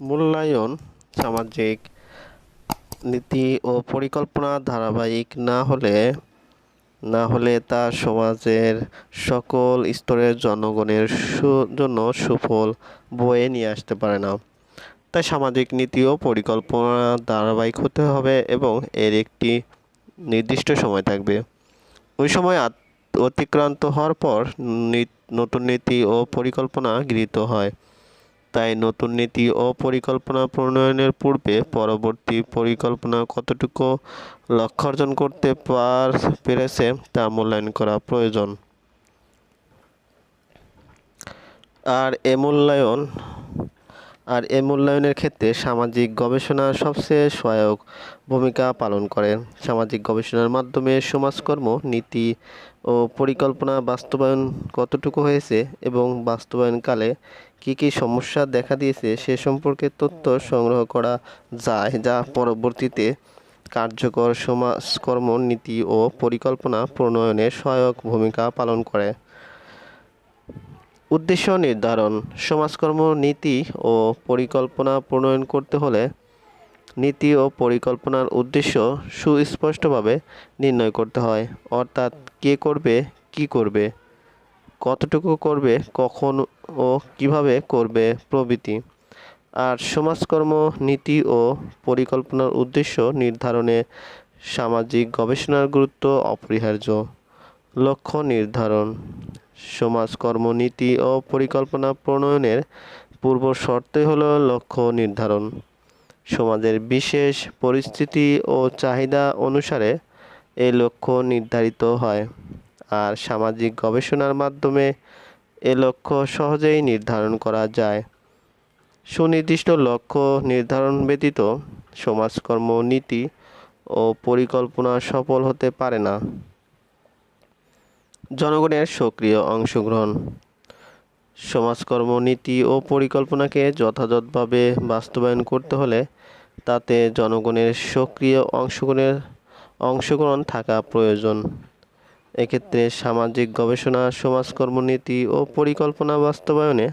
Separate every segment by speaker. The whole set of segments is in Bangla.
Speaker 1: মূল্যায়ন, সামাজিক নীতি ও পরিকল্পনা ধারাবাহিক না হলে না হলে তা সমাজের সকল স্তরের জনগণের জন্য সুফল বয়ে নিয়ে আসতে পারে না। তাই সামাজিক নীতি ও পরিকল্পনা ধারাবাহিক হতে হবে এবং এর একটি নির্দিষ্ট সময় থাকবে। ওই সময় অতিক্রান্ত হওয়ার পর নতুন নীতি ও পরিকল্পনা গৃহীত হয়। তাই নতুন নীতি ও পরিকল্পনা প্রণয়নের পূর্বে পরবর্তী পরিকল্পনা কতটুকু লক্ষ্য অর্জন করতে পার পেরেছে তা মূল্যায়ন করা প্রয়োজন। আর এ মূল্যায়ন আর এ মূল্যায়নের ক্ষেত্রে সামাজিক গবেষণা সবচেয়ে সহায়ক ভূমিকা পালন করে। সামাজিক গবেষণার মাধ্যমে সমাজকর্ম, নীতি ও পরিকল্পনা বাস্তবায়ন কতটুকু হয়েছে এবং বাস্তবায়নকালে কী কী সমস্যা দেখা দিয়েছে সে সম্পর্কে তথ্য সংগ্রহ করা যায় যা পরবর্তীতে কার্যকর সমাজকর্ম, নীতি ও পরিকল্পনা প্রণয়নে সহায়ক ভূমিকা পালন করে। উদ্দেশ্য নির্ধারণ, সমাজকর্ম, নীতি ও পরিকল্পনা প্রণয়ন করতে হলে নীতি ও পরিকল্পনার উদ্দেশ্য সুস্পষ্টভাবে নির্ণয় করতে হয়। অর্থাৎ কে করবে, কি করবে, কতটুকু করবে, কখন ও কীভাবে করবে প্রভৃতি। আর সমাজকর্ম, নীতি ও পরিকল্পনার উদ্দেশ্য নির্ধারণে সামাজিক গবেষণার গুরুত্ব অপরিহার্য। লক্ষ্য নির্ধারণ, সমাজকর্ম, নীতি ও পরিকল্পনা প্রণয়নের পূর্ব শর্তই হলো লক্ষ্য নির্ধারণ। সমাজের বিশেষ পরিস্থিতি ও চাহিদা অনুসারে এই লক্ষ্য নির্ধারিত হয় আর সামাজিক গবেষণার মাধ্যমে এ লক্ষ্য সহজেই নির্ধারণ করা যায়। সুনির্দিষ্ট লক্ষ্য নির্ধারণ ব্যতীত সমাজকর্ম, নীতি ও পরিকল্পনা সফল হতে পারে না। জনগণের সক্রিয় অংশগ্রহণ। সমাজকর্ম, নীতি ও পরিকল্পনাকে যথাযথভাবে বাস্তবায়ন করতে হলে তাতে জনগণের সক্রিয় অংশগ্রহণের অংশগ্রহণ থাকা প্রয়োজন। এক্ষেত্রে সামাজিক গবেষণা, সমাজকর্ম, নীতি ও পরিকল্পনা বাস্তবায়নে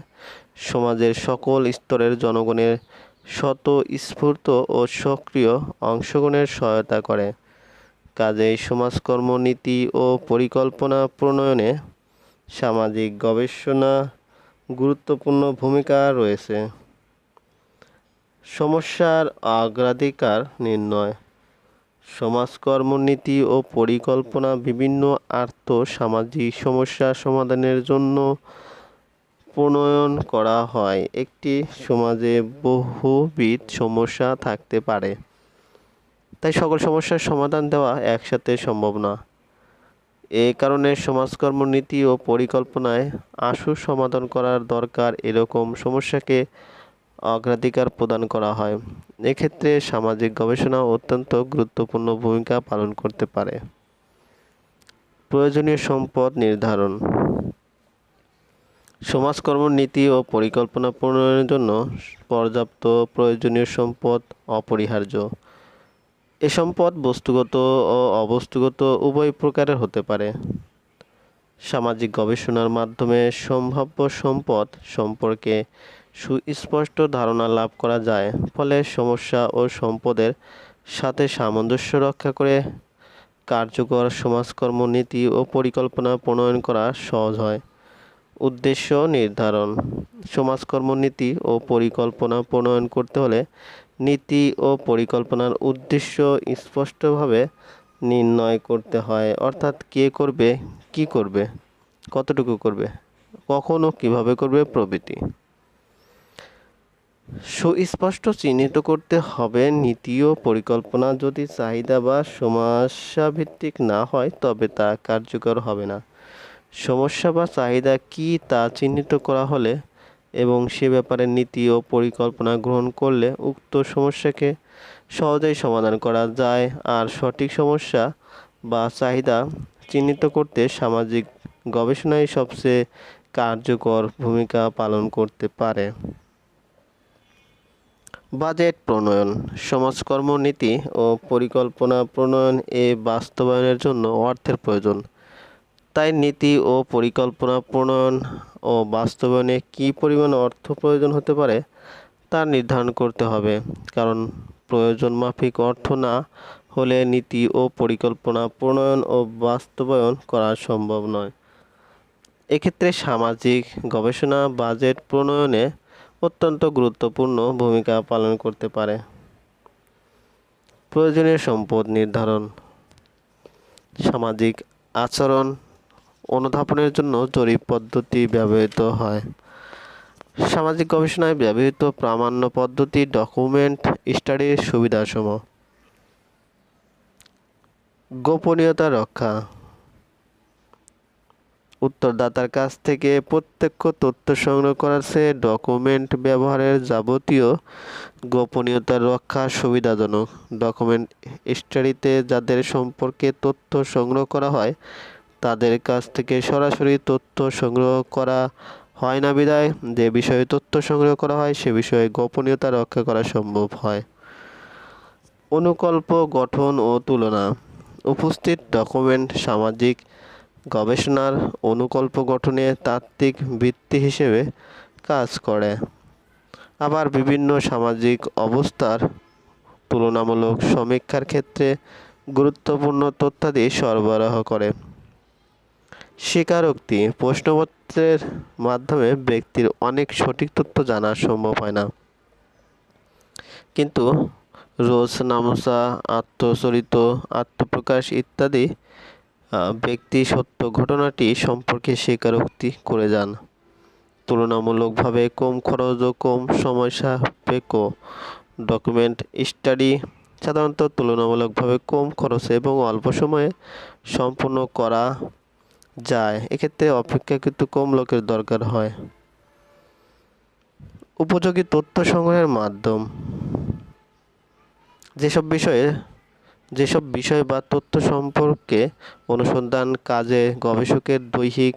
Speaker 1: সমাজের সকল স্তরের জনগণের স্বতঃস্ফূর্ত ও সক্রিয় অংশগ্রহণের সহায়তা করে। কাজেই সমাজকর্ম, নীতি ও পরিকল্পনা প্রণয়নে সামাজিক গবেষণা গুরুত্বপূর্ণ ভূমিকা রয়েছে। সমস্যার অগ্রাধিকার নির্ণয়। সমাজকর্ম, নীতি ও পরিকল্পনা বিভিন্ন আর্থ সামাজিক সমস্যা সমাধানের জন্য প্রণয়ন করা হয়। একটি সমাজে বহুবিধ সমস্যা থাকতে পারে। তাই সকল সমস্যার সমাধান দেওয়া একসাথে সম্ভব না। এ কারণে সমাজকর্ম নীতি ও পরিকল্পনায় আশু সমাধান করার দরকার এরকম সমস্যাকে অগ্রাধিকার প্রদান করা হয়। এক্ষেত্রে সামাজিক গবেষণা অত্যন্ত গুরুত্বপূর্ণ ভূমিকা পালন করতে পারে। প্রয়োজনীয় সম্পদ নির্ধারণ। সমাজকর্ম নীতি ও পরিকল্পনা প্রণয়নের জন্য পর্যাপ্ত প্রয়োজনীয় সম্পদ অপরিহার্য। এ সম্পদ বস্তুগত ও অবস্তুগত উভয় প্রকারের হতে পারে। সামাজিক গবেষণার মাধ্যমে সম্ভাব্য সম্পদ সম্পর্কে সুস্পষ্ট ধারণা লাভ করা যায়, ফলে সমস্যা ও সম্পদের সাথে সামঞ্জস্য রক্ষা করে কার্যকর সমাজকর্ম নীতি ও পরিকল্পনা প্রণয়ন করা সহজ হয়। উদ্দেশ্য নির্ধারণ। সমাজকর্ম নীতি ও পরিকল্পনা প্রণয়ন করতে হলে নীতি ও পরিকল্পনার উদ্দেশ্য স্পষ্টভাবে নির্ণয় করতে হয়। অর্থাৎ কে করবে, কি করবে, কতটুকু করবে, কখন ও কীভাবে করবে প্রভৃতি। সুস্পষ্ট চিহ্নিত করতে হবে নীতি ও পরিকল্পনা যদি চাহিদা বা সমস্যা ভিত্তিক না হয়, তবে তা কার্যকর হবে না। সমস্যা বা চাহিদা কী তা চিহ্নিত করা হলে এবং সে ব্যাপারে নীতি ও পরিকল্পনা গ্রহণ করলে উক্ত সমস্যাকে সহজেই সমাধান করা যায়। আর সঠিক সমস্যা বা চাহিদা চিহ্নিত করতে সামাজিক গবেষণাই সবচেয়ে কার্যকর ভূমিকা পালন করতে পারে। বাজেট প্রণয়ন সমাজকর্ম নীতি ও পরিকল্পনা প্রণয়ন এ বাস্তবায়নের জন্য অর্থের প্রয়োজন। তাই নীতি ও পরিকল্পনা প্রণয়ন ও বাস্তবায়নে কী পরিমাণ অর্থ প্রয়োজন হতে পারে, তা নির্ধারণ করতে হবে। কারণ প্রয়োজন মাফিক অর্থ না হলে নীতি ও পরিকল্পনা প্রণয়ন ও বাস্তবায়ন করা সম্ভব নয়। এক্ষেত্রে সামাজিক গবেষণা বাজেট প্রণয়নে অত্যন্ত গুরুত্বপূর্ণ ভূমিকা পালন করতে পারে। প্রয়োজনীয় সম্পদ নির্ধারণ, সামাজিক আচরণ অনুধাবনের জন্য জরিপ পদ্ধতি ব্যবহৃত হয়। সামাজিক গবেষণায় ব্যবহৃত প্রামাণ্য পদ্ধতি, ডকুমেন্ট স্টাডির সুবিধাসমূহ। গোপনীয়তা রক্ষা। উত্তরদাতার কাছ থেকে প্রত্যক্ষ তথ্য সংগ্রহ করার চেয়ে ডকুমেন্ট ব্যবহারের যাবতীয় গোপনীয়তা রক্ষা সুবিধাজনক। ডকুমেন্ট স্টাডিতে যাদের সম্পর্কে তথ্য সংগ্রহ করা হয় তাদের কাছ থেকে সরাসরি তথ্য সংগ্রহ করা হয় না বিদায়। যে বিষয়ে তথ্য সংগ্রহ করা হয়, সে বিষয়ে গোপনীয়তা রক্ষা করা সম্ভব হয়। অনুকল্প, গঠন ও তুলনা। উপস্থিত ডকুমেন্ট, সামাজিক গবেষণার অনুকল্প গঠনে তাত্ত্বিক ভিত্তি হিসেবে কাজ করে। আবার বিভিন্ন সামাজিক অবস্থার তুলনামূলক সমীক্ষার ক্ষেত্রে গুরুত্বপূর্ণ তথ্যাদি সরবরাহ করে। স্বীকারোক্তি প্রশ্নপত্রের মাধ্যমে ব্যক্তির অনেক সঠিক তথ্য জানা সম্ভব হয় না। কিন্তু রোজ নামসা আত্মচরিত আত্মপ্রকাশ ইত্যাদি ব্যক্তি সত্য ঘটনাটি সম্পর্কে স্বীকারোক্তি করে যান। তুলনামূলকভাবে কম খরচ ও কম সময় সাপেক্ষ ডকুমেন্ট স্টাডি সাধারণত তুলনামূলকভাবে কম খরচে এবং অল্প সময়ে সম্পূর্ণ করা যায়, এক্ষেত্রে অপেক্ষাকৃত কম লোকের দরকার হয়। উপযোগী তথ্য সংগ্রহের মাধ্যম। যেসব বিষয়ে, যেসব বিষয় বা তথ্য সম্পর্কে অনুসন্ধান কাজে গবেষকের দৈহিক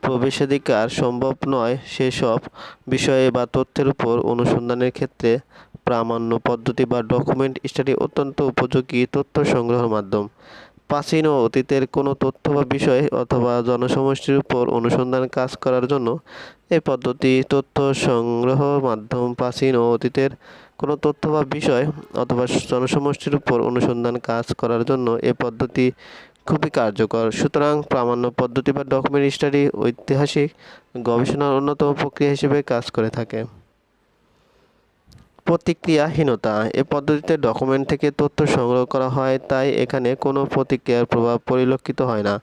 Speaker 1: প্রবেশাধিকার সম্ভব নয়, সেসব বিষয়ে বা তথ্যের উপর অনুসন্ধানের ক্ষেত্রে প্রামাণ্য পদ্ধতি বা ডকুমেন্ট স্টাডি অত্যন্ত উপযোগী তথ্য সংগ্রহের মাধ্যম। প্রাচীন ও অতীতের কোনো তথ্য বা বিষয় অথবা জনসমষ্টির উপর অনুসন্ধান কাজ করার জন্য এই পদ্ধতি, তথ্য সংগ্রহ মাধ্যম, প্রাচীন ও অতীতের কোনো তথ্য বা বিষয় অথবা জনসমষ্টির উপর অনুসন্ধান কাজ করার জন্য এ পদ্ধতি খুবই কার্যকর। সুতরাং প্রামাণ্য পদ্ধতি বা ডকুমেন্ট স্টাডি ঐতিহাসিক গবেষণার অন্যতম প্রক্রিয়া হিসেবে কাজ করে থাকে। প্রতিক্রিয়াহীনতা। এ পদ্ধতিতে ডকুমেন্ট থেকে তথ্য সংগ্রহ করা হয়, তাই এখানে কোনো প্রতিক্রিয়ার প্রভাব পরিলক্ষিত হয় না।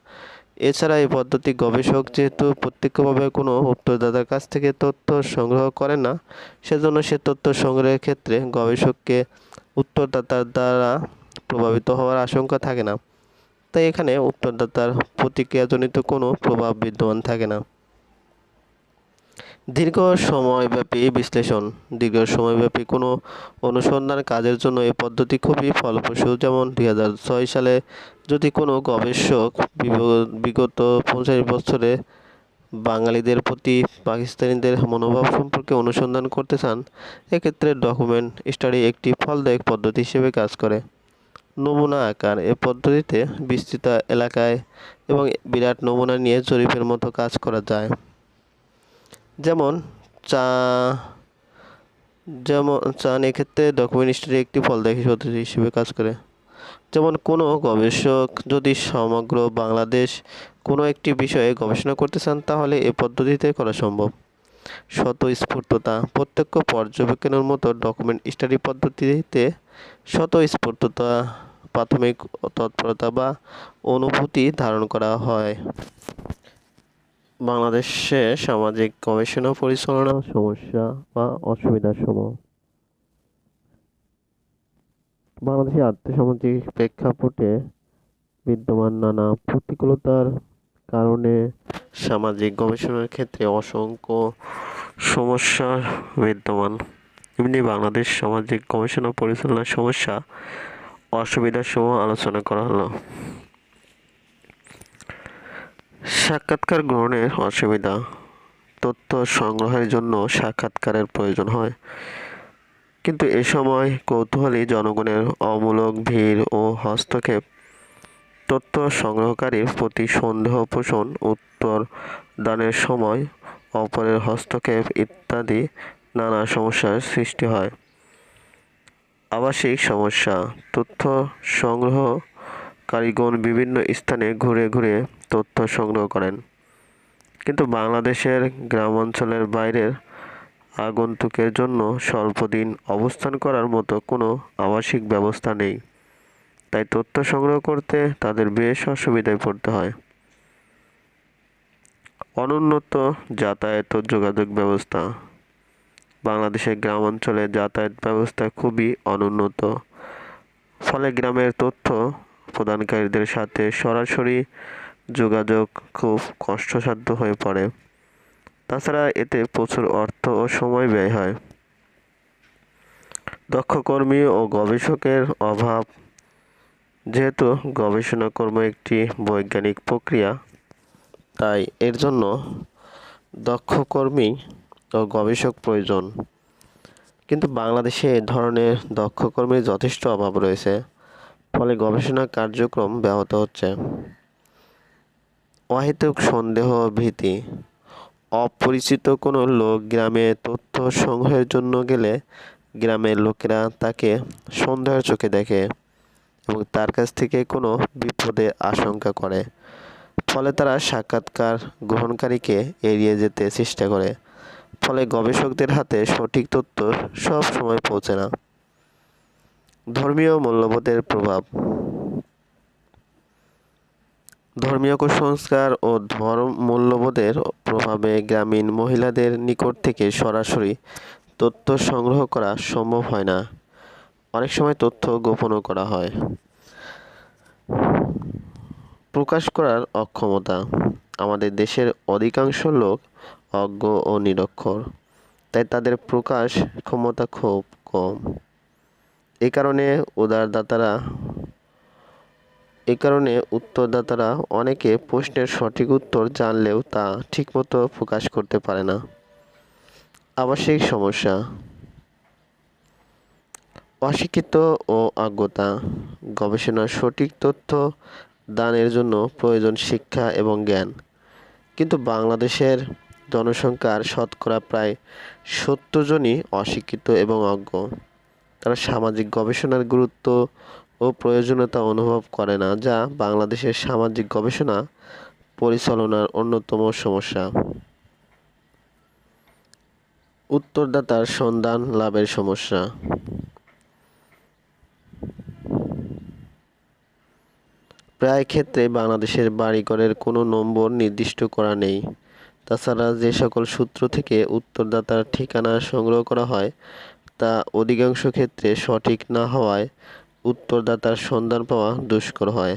Speaker 1: এছাড়া এই পদ্ধতি গবেষক যেহেতু প্রত্যক্ষভাবে কোনো উত্তরদাতার কাছ থেকে তথ্য সংগ্রহ করে না, সেজন্য সে তথ্য সংগ্রহের ক্ষেত্রে গবেষককে উত্তরদাতার দ্বারা প্রভাবিত হওয়ার আশঙ্কা থাকে না। তাই এখানে উত্তরদাতার প্রতিক্রিয়াজনিত কোনো প্রভাব বিদ্যমান থাকে না। দীর্ঘ সময়ব্যাপী বিশ্লেষণ, দীর্ঘ সময়ব্যাপী কোনো অনুসন্ধান কাজের জন্য এই পদ্ধতি খুবই ফলপ্রসূ। যেমন দুই হাজার ছয় সালে যদি কোনো গবেষক বিগত পঞ্চাশ বছরে বাঙালিদের প্রতি পাকিস্তানিদের মনোভাব সম্পর্কে অনুসন্ধান করতে চান, এক্ষেত্রে ডকুমেন্ট স্টাডি একটি ফলদায়ক পদ্ধতি হিসেবে কাজ করে। নমুনা আকার, এ পদ্ধতিতে বিস্তৃত এলাকায় এবং বিরাট নমুনা নিয়ে জরিপের মতো কাজ করা যায়। যেমন চা, যেমন চান এক্ষেত্রে ডকুমেন্ট স্টাডি একটি ফলদায়ক পদ্ধতি হিসেবে কাজ করে। যেমন কোনো গবেষক যদি সমগ্র বাংলাদেশ কোনো একটি বিষয়ে গবেষণা করতে চান, তাহলে এ পদ্ধতিতে করা সম্ভব। স্বতঃস্ফূর্ততা। প্রত্যক্ষ পর্যবেক্ষণের মতো ডকুমেন্ট স্টাডি পদ্ধতিতে স্বতঃস্ফূর্ততা, প্রাথমিক তৎপরতা বা অনুভূতি ধারণ করা হয়। বাংলাদেশে সামাজিক গবেষণা পরিচালনা সমস্যা বা অসুবিধা সমূহ? বাংলাদেশের আর্থসামাজিক প্রেক্ষাপটে বিদ্যমান নানা প্রতিকূলতার কারণে সামাজিক গবেষণার ক্ষেত্রে অসংখ্য সমস্যা বিদ্যমান। এমনি বাংলাদেশ সামাজিক গবেষণা পরিচালনার সমস্যা, অসুবিধার সমূহ আলোচনা করা হলো। সাক্ষাৎকার গ্রহণের অসুবিধা। তথ্য সংগ্রহের জন্য সাক্ষাৎকারের প্রয়োজন হয়। কিন্তু এ সময় কৌতূহলী জনগণের অমূলক ভিড় ও হস্তক্ষেপ। তথ্য সংগ্রহকারীর প্রতি সন্দেহ পোষণ, উত্তর দানের সময় অপরের হস্তক্ষেপ ইত্যাদি নানা সমস্যার সৃষ্টি হয়। আবাসিক সমস্যা, তথ্য সংগ্রহকারীগণ বিভিন্ন স্থানে ঘুরে ঘুরে তথ্য সংগ্রহ করেন। কিন্তু বাংলাদেশের গ্রামাঞ্চলের বাইরের আগন্তুকের জন্য স্বল্পদিন অবস্থান করার মতো কোনো আবাসিক ব্যবস্থা নেই। তাই তথ্য সংগ্রহ করতে তাদের বেশ অসুবিধায় পড়তে হয়। অনুন্নত যাতায়াত ও যোগাযোগ ব্যবস্থা। বাংলাদেশের গ্রামাঞ্চলে যাতায়াত ব্যবস্থা খুবই অনুন্নত। ফলে গ্রামের তথ্য প্রদানকারীদের সাথে সরাসরি যোগাযোগ খুব কষ্টসাধ্য হয়ে পড়ে। তাছাড়া এতে প্রচুর অর্থ ও সময় ব্যয় হয়। দক্ষ কর্মী ও গবেষকের অভাব। যেহেতু গবেষণা কর্ম একটি বৈজ্ঞানিক প্রক্রিয়া, তাই এর জন্য দক্ষ কর্মী ও গবেষক প্রয়োজন। কিন্তু বাংলাদেশে এ ধরনের দক্ষ কর্মীর যথেষ্ট অভাব রয়েছে। ফলে গবেষণা কার্যক্রম ব্যাহত হচ্ছে। অহেতুক সন্দেহ ভীতি। অপরিচিত কোনো লোক গ্রামে তথ্য সংগ্রহের জন্য গেলে গ্রামের লোকেরা তাকে সন্দেহের চোখে দেখে এবং তার কাছ থেকে কোনো বিপদে আশঙ্কা করে। ফলে তারা সাক্ষাৎকার গ্রহণকারীকে এড়িয়ে যেতে চেষ্টা করে। ফলে গবেষকদের হাতে সঠিক তথ্য সব সময় পৌঁছে না। ধর্মীয় মূল্যবোধের প্রভাব। ধর্মীয় কুসংস্কার ও ধর্ম মূল্যবোধের প্রভাবে গ্রামীণ মহিলাদের নিকট থেকে সরাসরি তথ্য সংগ্রহ করা সম্ভব হয় না। অনেক সময় তথ্য গোপনও করা হয়। প্রকাশ করার অক্ষমতা। আমাদের দেশের অধিকাংশ লোক অজ্ঞ ও নিরক্ষর, তাই তাদের প্রকাশ ক্ষমতা খুব কম। এ কারণে উদারদাতারা, এ কারণে উত্তরদাতারা অনেকে প্রশ্নের সঠিক উত্তর জানলেও তা ঠিকমতো প্রকাশ করতে পারে না। আবাসিক সমস্যা। অশিক্ষিত ও অজ্ঞতা। গবেষণার সঠিক তথ্য দানের জন্য প্রয়োজন শিক্ষা এবং জ্ঞান। কিন্তু বাংলাদেশের জনসংখ্যার শতকরা প্রায় সত্তর জনই অশিক্ষিত এবং অজ্ঞ। তারা সামাজিক গবেষণার গুরুত্ব ও প্রয়োজনীয়তা অনুভব করে না, যা বাংলাদেশের সামাজিক গবেষণা পরিচালনার অন্যতম সমস্যা। উত্তরদাতার সন্ধান লাভের সমস্যা। প্রায় ক্ষেত্রে বাংলাদেশের বাড়িঘরের কোনো নম্বর নির্দিষ্ট করা নেই। তাছাড়া যে সকল সূত্র থেকে উত্তরদাতার ঠিকানা সংগ্রহ করা হয় তা অধিকাংশ ক্ষেত্রে সঠিক না হওয়ায় উত্তরদাতার সন্ধান পাওয়া দুষ্কর হয়।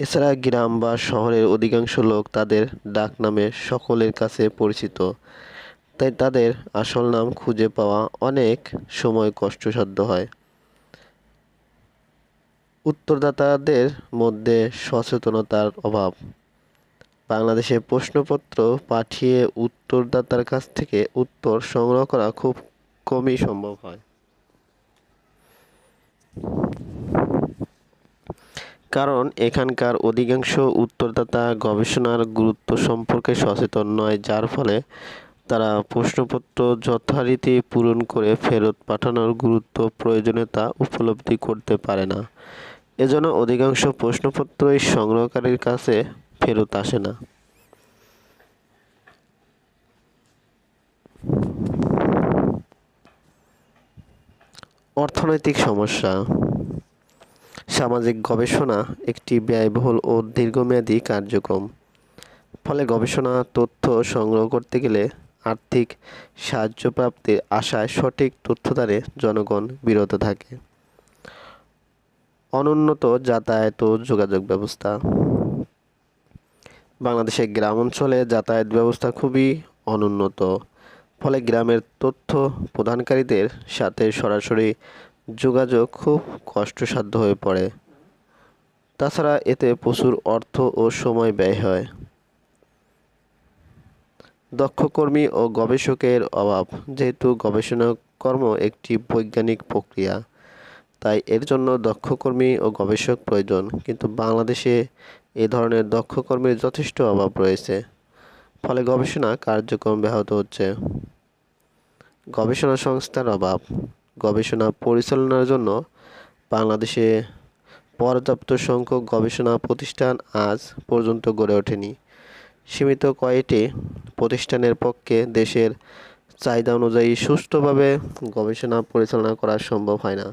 Speaker 1: এছাড়া গ্রাম বা শহরের অধিকাংশ লোক তাদের ডাক নামে সকলের কাছে পরিচিত। তাই তাদের আসল নাম খুঁজে পাওয়া অনেক সময় কষ্টসাধ্য হয়। উত্তরদাতাদের মধ্যে সচেতনতার অভাব। বাংলাদেশে প্রশ্নপত্র পাঠিয়ে উত্তরদাতার কাছ থেকে উত্তর সংগ্রহ করা খুব কমই সম্ভব হয়। কারণ এখানকার অধিকাংশ উত্তরদাতা গবেষণার গুরুত্ব সম্পর্কে সচেতন নয়, যার ফলে তারা প্রশ্নপত্র যথারীতি পূরণ করে ফেরত পাঠানোর গুরুত্ব, প্রয়োজনীয়তা উপলব্ধি করতে পারে না। এজন্য অধিকাংশ প্রশ্নপত্রই সংগ্রহকারীর কাছে ফেরত আসে না। অর্থনৈতিক সমস্যা, সামাজিক গবেষণা একটি ব্যয়বহুল ও দীর্ঘমেয়াদী কার্যক্রম। ফলে গবেষণা, তথ্য সংগ্রহ করতে গেলে আর্থিক সাহায্য প্রাপ্তির আশায় সঠিক তথ্যদানে জনগণ বিরত থাকে। অনুন্নত যাতায়াত ও যোগাযোগ ব্যবস্থা। বাংলাদেশের গ্রাম অঞ্চলে যাতায়াত ব্যবস্থা খুবই অনুন্নত। ফলে গ্রামের তথ্য প্রদানকারীদের সাথে সরাসরি যোগাযোগ খুব কষ্টসাধ্য হয়ে পড়ে। তাছাড়া এতে প্রচুর অর্থ ও সময় ব্যয় হয়। দক্ষ কর্মী ও গবেষকের অভাব, যেহেতু গবেষণা কর্ম একটি বৈজ্ঞানিক প্রক্রিয়া, তাই এর জন্য দক্ষ কর্মী ও গবেষক প্রয়োজন। কিন্তু বাংলাদেশে এ ধরনের দক্ষ কর্মীর যথেষ্ট অভাব রয়েছে। ফলে গবেষণা কার্যক্রম ব্যাহত হচ্ছে। গবেষণা সংস্থার অভাব। গবেষণা পরিচালনার জন্য বাংলাদেশে পর্যাপ্ত সংখ্যক গবেষণা প্রতিষ্ঠান আজ পর্যন্ত গড়ে ওঠেনি। সীমিত কয়েকটি প্রতিষ্ঠানের পক্ষে দেশের চাহিদা অনুযায়ী সুষ্ঠুভাবে গবেষণা পরিচালনা করা সম্ভব হয় না।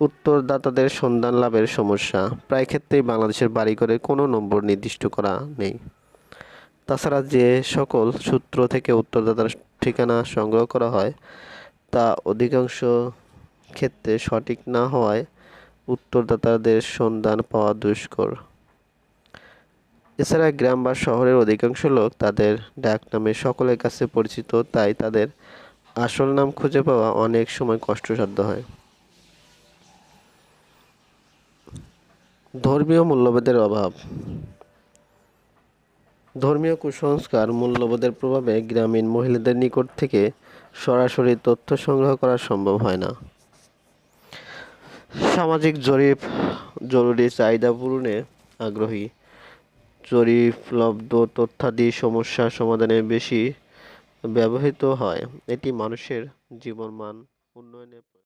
Speaker 1: উত্তরদাতাদের সন্ধান লাভের সমস্যা। প্রায় ক্ষেত্রেই বাংলাদেশের বাড়িঘরে কোনো নম্বর নির্দিষ্ট করা নেই। তাছাড়া যে সকল সূত্র থেকে উত্তরদাতার ঠিকানা সংগ্রহ করা হয়, তা অধিকাংশ ক্ষেত্রে সঠিক না হওয়ায় উত্তরদাতাদের সন্ধান পাওয়া দুষ্কর। এছাড়া গ্রাম বা শহরের অধিকাংশ লোক তাদের ডাক নামে সকলের কাছে পরিচিত, তাই তাদের আসল নাম খুঁজে পাওয়া অনেক সময় কষ্টসাধ্য হয়। ধর্মীয় মূল্যবোধের অভাব। ধর্মীয় কুসংস্কার মূল্যবোধের প্রভাবে গ্রামীণ মহিলাদের নিকট থেকে সরাসরি তথ্য সংগ্রহ করা সম্ভব হয় না। সামাজিক জরিপ, জরুরি চাহিদা পূরণে আগ্রহী জরিপলব্ধ তথ্যাদি সমস্যা সমাধানে বেশি ব্যবহৃত হয়। এটি মানুষের জীবনমান উন্নয়নে